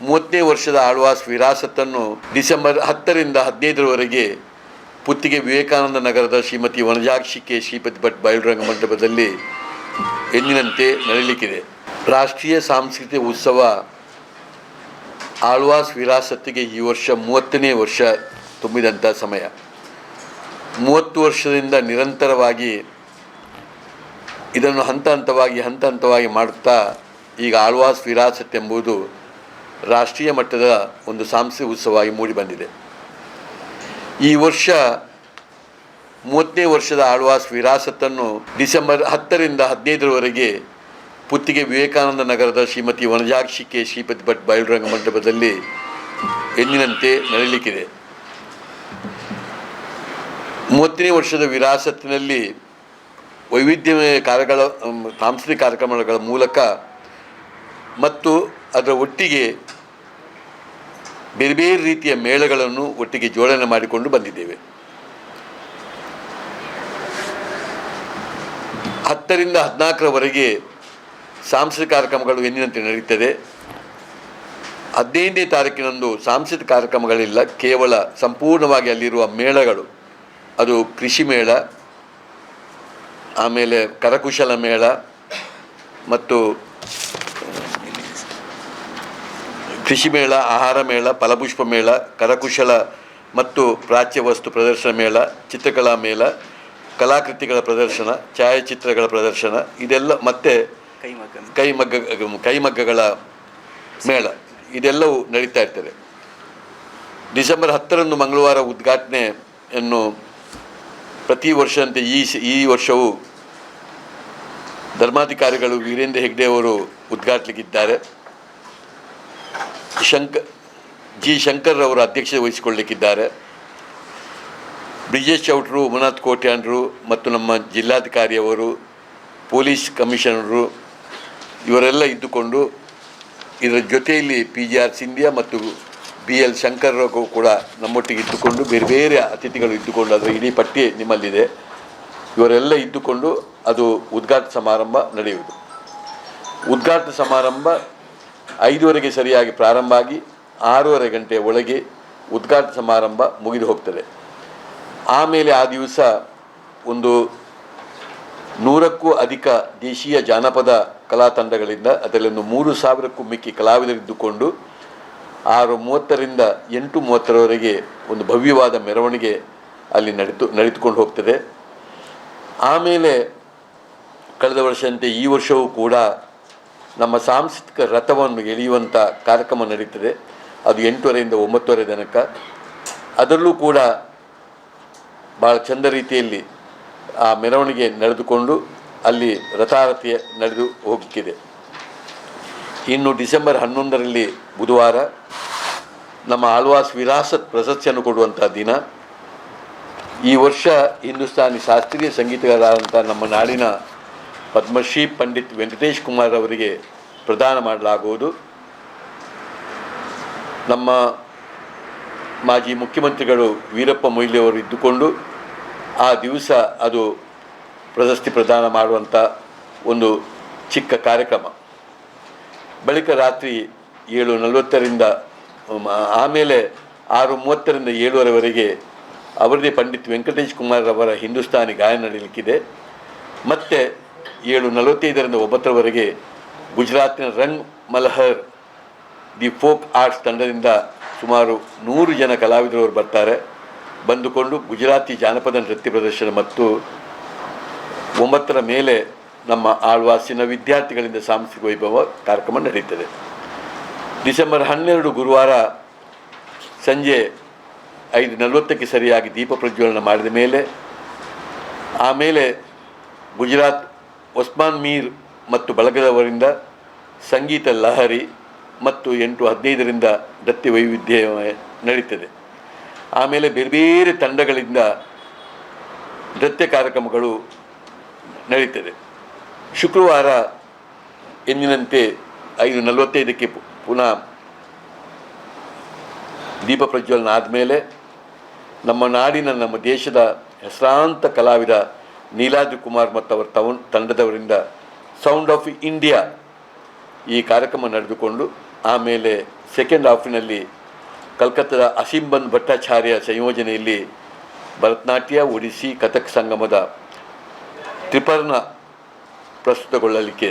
ಮೂವತ್ತನೇ ವರ್ಷದ ಆಳ್ವಾಸ್ ವಿರಾಸತ್ತನ್ನು ಡಿಸೆಂಬರ್ ಹತ್ತರಿಂದ ಹದಿನೈದರವರೆಗೆ ಪುತ್ತಿಗೆ ವಿವೇಕಾನಂದ ನಗರದ ಶ್ರೀಮತಿ ವನಜಾಕ್ಷಿ ಕೆ ಶ್ರೀಪತಿ ಭಟ್ ಬಯಲುರಂಗ ಮಂಟಪದಲ್ಲಿ ಎಂದಿನಂತೆ ನಡೆಯಲಿಕ್ಕಿದೆ. ರಾಷ್ಟ್ರೀಯ ಸಾಂಸ್ಕೃತಿಕ ಉತ್ಸವ ಆಳ್ವಾಸ್ ವಿರಾಸತ್ತಿಗೆ ಈ ವರ್ಷ ಮೂವತ್ತನೇ ವರ್ಷ ತುಂಬಿದಂಥ ಸಮಯ. ಮೂವತ್ತು ವರ್ಷದಿಂದ ನಿರಂತರವಾಗಿ ಇದನ್ನು ಹಂತ ಹಂತವಾಗಿ ಹಂತ ಹಂತವಾಗಿ ಮಾಡುತ್ತಾ ಈಗ ಆಳ್ವಾಸ್ ವಿರಾಸತ್ ಎಂಬುದು ರಾಷ್ಟ್ರೀಯ ಮಟ್ಟದ ಒಂದು ಸಾಂಸ್ಕೃತಿಕ ಉತ್ಸವವಾಗಿ ಮೂಡಿಬಂದಿದೆ ಈ ವರ್ಷ ಮೂವತ್ತನೇ ವರ್ಷದ ಆಳ್ವಾಸ್ ವಿರಾಸತ್ತನ್ನು ಡಿಸೆಂಬರ್ ಹತ್ತರಿಂದ ಹದಿನೈದರವರೆಗೆ ಪುತ್ತಿಗೆ ವಿವೇಕಾನಂದ ನಗರದ ಶ್ರೀಮತಿ ವನಜಾಕ್ಷಿ ಕೆ ಶ್ರೀಪತಿ ಭಟ್ ಬಯಲುರಂಗ ಮಂಟಪದಲ್ಲಿ ಎಂದಿನಂತೆ ನಡೆಯಲಿಕ್ಕಿದೆ. ಮೂವತ್ತನೇ ವರ್ಷದ ವಿರಾಸತ್ತಿನಲ್ಲಿ ವೈವಿಧ್ಯಮಯ ಕಾರ್ಯಗಳ ಸಾಂಸ್ಕೃತಿಕ ಕಾರ್ಯಕ್ರಮಗಳ ಮೂಲಕ ಮತ್ತು ಅದರ ಒಟ್ಟಿಗೆ ಬೇರೆ ಬೇರೆ ರೀತಿಯ ಮೇಳಗಳನ್ನು ಒಟ್ಟಿಗೆ ಜೋಡಣೆ ಮಾಡಿಕೊಂಡು ಬಂದಿದ್ದೇವೆ. ಹತ್ತರಿಂದ ಹದಿನಾಲ್ಕರವರೆಗೆ ಸಾಂಸ್ಕೃತಿಕ ಕಾರ್ಯಕ್ರಮಗಳು ಎಂದಿನಂತೆ ನಡೆಯುತ್ತದೆ. ಹದಿನೈದನೇ ತಾರೀಕಿನಂದು ಸಾಂಸ್ಕೃತಿಕ ಕಾರ್ಯಕ್ರಮಗಳಿಲ್ಲ, ಕೇವಲ ಸಂಪೂರ್ಣವಾಗಿ ಅಲ್ಲಿರುವ ಮೇಳಗಳು. ಅದು ಕೃಷಿ ಮೇಳ, ಆಮೇಲೆ ಕರಕುಶಲ ಮೇಳ ಮತ್ತು ಕೃಷಿ ಮೇಳ ಆಹಾರ ಮೇಳ ಫಲಪುಷ್ಪ ಮೇಳ ಕರಕುಶಲ ಮತ್ತು ಪ್ರಾಚ್ಯ ವಸ್ತು ಪ್ರದರ್ಶನ ಮೇಳ ಚಿತ್ರಕಲಾ ಮೇಳ ಕಲಾಕೃತಿಗಳ ಪ್ರದರ್ಶನ ಛಾಯಾಚಿತ್ರಗಳ ಪ್ರದರ್ಶನ ಇದೆಲ್ಲ ಮತ್ತೆ ಕೈಮಗ್ಗ. ಕೈಮಗ್ಗ ಕೈಮಗ್ಗಗಳ ಮೇಳ. ಇದೆಲ್ಲವೂ ನಡೀತಾ ಇರ್ತದೆ. ಡಿಸೆಂಬರ್ ಹತ್ತರಂದು ಮಂಗಳವಾರ ಉದ್ಘಾಟನೆಯನ್ನು ಪ್ರತಿ ವರ್ಷದಂತೆ ಈ ಈ ವರ್ಷವೂ ಧರ್ಮಾಧಿಕಾರಿಗಳು ವೀರೇಂದ್ರ ಹೆಗ್ಡೆ ಅವರು ಉದ್ಘಾಟಲಿಕ್ಕಿದ್ದಾರೆ. ಶಂಕ ಜಿ. ಶಂಕರ್ ಅವರು ಅಧ್ಯಕ್ಷತೆ ವಹಿಸಿಕೊಳ್ಳಲಿಕ್ಕಿದ್ದಾರೆ. ಬ್ರಿಜೇಶ್ ಚೌಟ್ರು ಉಮನಾಥ್ ಕೋಟ್ಯಾನ್ರು ಮತ್ತು ನಮ್ಮ ಜಿಲ್ಲಾಧಿಕಾರಿಯವರು ಪೊಲೀಸ್ ಕಮಿಷನರು ಇವರೆಲ್ಲ ಇದ್ದುಕೊಂಡು ಇದರ ಜೊತೆಯಲ್ಲಿ ಪಿ ಜಿ ಆರ್ ಸಿಂಧಿಯಾ ಮತ್ತು ಬಿ ಎಲ್ ಶಂಕರ್ ಕೂಡ ನಮ್ಮೊಟ್ಟಿಗೆ ಇದ್ದುಕೊಂಡು ಬೇರೆ ಬೇರೆ ಅತಿಥಿಗಳು ಇದ್ದುಕೊಂಡು ಅದರ ಇಡೀ ಪಟ್ಟಿ ನಿಮ್ಮಲ್ಲಿದೆ. ಇವರೆಲ್ಲ ಇದ್ದುಕೊಂಡು ಅದು ಉದ್ಘಾಟನಾ ಸಮಾರಂಭ ನಡೆಯುವುದು. ಉದ್ಘಾಟನಾ ಸಮಾರಂಭ ಐದುವರೆಗೆ ಸರಿಯಾಗಿ ಪ್ರಾರಂಭ ಆಗಿ ಆರೂವರೆ ಗಂಟೆ ಒಳಗೆ ಉದ್ಘಾಟನಾ ಸಮಾರಂಭ ಮುಗಿದು ಹೋಗ್ತದೆ. ಆಮೇಲೆ ಆ ದಿವಸ ಒಂದು ನೂರಕ್ಕೂ ಅಧಿಕ ದೇಶೀಯ ಜಾನಪದ ಕಲಾ ತಂಡಗಳಿಂದ ಅದರಲ್ಲಿ ಒಂದು ಮೂರು ಸಾವಿರಕ್ಕೂ ಮಿಕ್ಕಿ ಕಲಾವಿದರಿದ್ದುಕೊಂಡು ಆರು ಮೂವತ್ತರಿಂದ ಎಂಟು ಮೂವತ್ತರವರೆಗೆ ಒಂದು ಭವ್ಯವಾದ ಮೆರವಣಿಗೆ ಅಲ್ಲಿ ನಡೆತು ನಡೆದುಕೊಂಡು ಹೋಗ್ತದೆ. ಆಮೇಲೆ ಕಳೆದ ವರ್ಷದಂತೆ ಈ ವರ್ಷವೂ ಕೂಡ ನಮ್ಮ ಸಾಂಸ್ಕೃತಿಕ ರಥವನ್ನು ಎಳೆಯುವಂಥ ಕಾರ್ಯಕ್ರಮ ನಡೀತದೆ. ಅದು ಎಂಟುವರೆಯಿಂದ ಒಂಬತ್ತುವರೆ ತನಕ. ಅದರಲ್ಲೂ ಕೂಡ ಭಾಳ ಚಂದ ರೀತಿಯಲ್ಲಿ ಆ ಮೆರವಣಿಗೆ ನಡೆದುಕೊಂಡು ಅಲ್ಲಿ ರಥಾರಥಿ ನಡೆದು ಹೋಗಲಿಕ್ಕಿದೆ ಇನ್ನು ಡಿಸೆಂಬರ್ ಹನ್ನೊಂದರಲ್ಲಿ ಬುಧವಾರ ನಮ್ಮ ಆಳ್ವಾಸ್ ವಿರಾಸತ್ ಪ್ರಶಸ್ತಿಯನ್ನು ಕೊಡುವಂಥ ದಿನ. ಈ ವರ್ಷ ಹಿಂದೂಸ್ತಾನಿ ಶಾಸ್ತ್ರೀಯ ಸಂಗೀತಗಾರರಾದಂಥ ನಮ್ಮ ನಾಡಿನ ಪದ್ಮಶ್ರೀ ಪಂಡಿತ್ ವೆಂಕಟೇಶ್ ಕುಮಾರ್ ಅವರಿಗೆ ಪ್ರದಾನ ಮಾಡಲಾಗುವುದು. ನಮ್ಮ ಮಾಜಿ ಮುಖ್ಯಮಂತ್ರಿಗಳು ವೀರಪ್ಪ ಮೊಯ್ಲಿಯವರು ಇದ್ದುಕೊಂಡು ಆ ದಿವಸ ಅದು ಪ್ರಶಸ್ತಿ ಪ್ರದಾನ ಮಾಡುವಂಥ ಒಂದು ಚಿಕ್ಕ ಕಾರ್ಯಕ್ರಮ. ಬಳಿಕ ರಾತ್ರಿ ಏಳು ನಲವತ್ತರಿಂದ ಆಮೇಲೆ ಆರು ಮೂವತ್ತರಿಂದ ಏಳುವರೆವರೆಗೆ ಅವರದೇ ಪಂಡಿತ್ ವೆಂಕಟೇಶ್ ಕುಮಾರ್ ಅವರ ಹಿಂದೂಸ್ತಾನಿ ಗಾಯನ ನಡೀಲಿಕ್ಕಿದೆ. ಮತ್ತು ಏಳು ನಲವತ್ತೈದರಿಂದ ಒಂಬತ್ತರವರೆಗೆ ಗುಜರಾತಿನ ರಂಗ್ ಮಲಹರ್ ದಿ ಫೋಕ್ ಆರ್ಟ್ಸ್ ತಂಡದಿಂದ ಸುಮಾರು ನೂರು ಜನ ಕಲಾವಿದರವರು ಬರ್ತಾರೆ. ಬಂದುಕೊಂಡು ಗುಜರಾತಿ ಜಾನಪದ ನೃತ್ಯ ಪ್ರದರ್ಶನ ಮತ್ತು ಒಂಬತ್ತರ ಮೇಲೆ ನಮ್ಮ ಆಳ್ವಾಸಿನ ವಿದ್ಯಾರ್ಥಿಗಳಿಂದ ಸಾಂಸ್ಕೃತಿಕ ವೈಭವ ಕಾರ್ಯಕ್ರಮ ನಡೆಯುತ್ತದೆ ಡಿಸೆಂಬರ್ ಹನ್ನೆರಡು ಗುರುವಾರ ಸಂಜೆ ಐದು ನಲವತ್ತಕ್ಕೆ ಸರಿಯಾಗಿ ದೀಪ ಪ್ರಜ್ವಲನ ಮಾಡಿದ ಮೇಲೆ ಆಮೇಲೆ ಗುಜರಾತ್ ಒಸ್ಮಾನ್ ಮೀರ್ ಮತ್ತು ಬಳಗದವರಿಂದ ಸಂಗೀತ ಲಹರಿ ಮತ್ತು ಎಂಟು ಹದಿನೈದರಿಂದ ದತ್ತಿ ವೈವಿಧ್ಯ ನಡೀತದೆ. ಆಮೇಲೆ ಬೇರೆ ಬೇರೆ ತಂಡಗಳಿಂದ ನೃತ್ಯ ಕಾರ್ಯಕ್ರಮಗಳು ನಡೀತದೆ. ಶುಕ್ರವಾರ ಎಂದಿನಂತೆ ಐದು ನಲವತ್ತೈದಕ್ಕೆ ಪುನಃ ದೀಪ ಪ್ರಜ್ವಲನ ಆದಮೇಲೆ ನಮ್ಮ ನಾಡಿನ, ನಮ್ಮ ದೇಶದ ಹೆಸರಾಂತ ಕಲಾವಿದ ನೀಲಾದ್ರಿ ಕುಮಾರ್ ಮತ್ತು ಅವರ ತವ ತಂಡದವರಿಂದ ಸೌಂಡ್ ಆಫ್ ಇಂಡಿಯಾ ಈ ಕಾರ್ಯಕ್ರಮ ನಡೆದುಕೊಂಡು, ಆಮೇಲೆ ಸೆಕೆಂಡ್ ಹಾಫಿನಲ್ಲಿ ಕಲ್ಕತ್ತಾದ ಅಸಿಂಬನ್ ಭಟ್ಟಾಚಾರ್ಯ ಸಂಯೋಜನೆಯಲ್ಲಿ ಭರತನಾಟ್ಯ ಒಡಿಸಿ ಕಥಕ್ ಸಂಗಮದ ತ್ರಿಪರ್ಣ ಪ್ರಸ್ತುತಗೊಳ್ಳಲಿಕ್ಕೆ